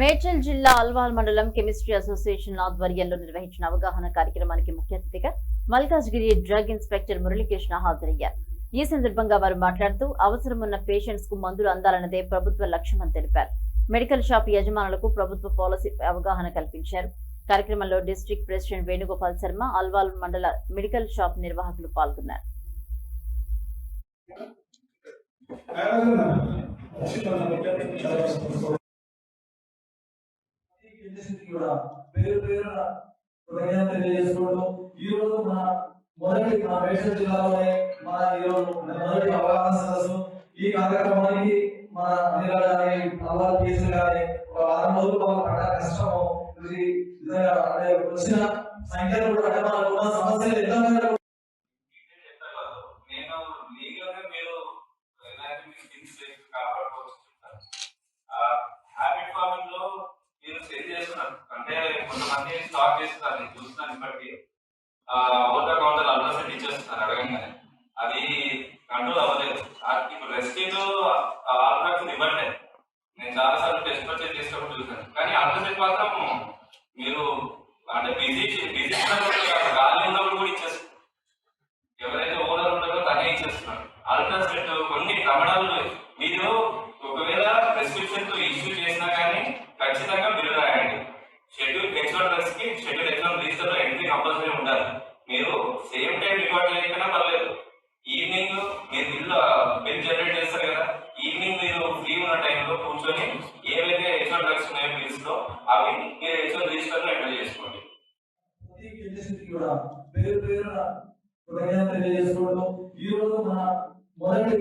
మేడ్చల్ జిల్లా అల్వాల్ మండలం chemistry association ఆధ్వర్యంలో నిర్వహించిన అవగాహన కార్యక్రమానికి ముఖ్య అతిథిగా మల్కాజ్గిరి డ్రగ్ ఇన్స్పెక్టర్ మురళీకృష్ణ హాజరయ్యారు. ఈ సందర్భంగా వారు మాట్లాడుతూ అవసరం ఉన్న పేషెంట్స్కు మందులు అందాలన్నదే ప్రభుత్వ లక్ష్యమని తెలిపారు. మెడికల్ షాప్ యజమానులకు ప్రభుత్వ పాలసీ అవగాహన కల్పించారు. కార్యక్రమంలో డిస్ట్రిక్ట్ ప్రెసిడెంట్ వేణుగోపాల్ శర్మ అల్వాల్ మండల మెడికల్ షాప్ నిర్వాహకులు పాల్గొన్నారు. కూడా పేరు పేరున హృదయాన్ని తెలియజేసుకోవడం ఈ రోజు మన మొదటి మన మేడ్చల్ జిల్లాలోనే మన ఈ రోజు మొదటి అవగాహన సదస్సు. ఈ కార్యక్రమానికి మన అనిల్ గారి అల్వాల్ కేసులు గారి ఒక వారం రోజులు వాళ్ళు పడ్డ కష్టము. వచ్చిన సంఖ్యలు కూడా అంటే మనకు ఉన్న సమస్యలు. చేస్తారు అంటే కొంతమంది స్టాక్ చేస్తారు నేను చూస్తున్నాను బట్టి ఓటర్ కౌంటర్ అడ్రస్ ఇచ్చేస్తున్నారు అడగంగానే. అది కంట్రోల్ అవ్వలేదు. ఇప్పుడు రెస్క్యూ ఆల్డ్రాక్స్ ఇవ్వట్లేదు నేను చాలాసార్లు టెస్ట్ పర్చేజ్ చేసినప్పుడు చూసాను కానీ అల్ట్రాసెట్ మాత్రం మీరు అంటే బిజీ బిజీ గాలి ఉన్నప్పుడు కూడా ఇచ్చేస్తారు. ఎవరైతే ఓనర్ ఉన్నారో తనే ఇచ్చేస్తున్నారు. అల్ట్రాసెట్ కొన్ని ప్రమాణాలు ఇండస్ట్రీ కూడా పేరు పేరున కృతజ్ఞతలు తెలియజేసుకోవడం. ఈ రోజు మన మొదటి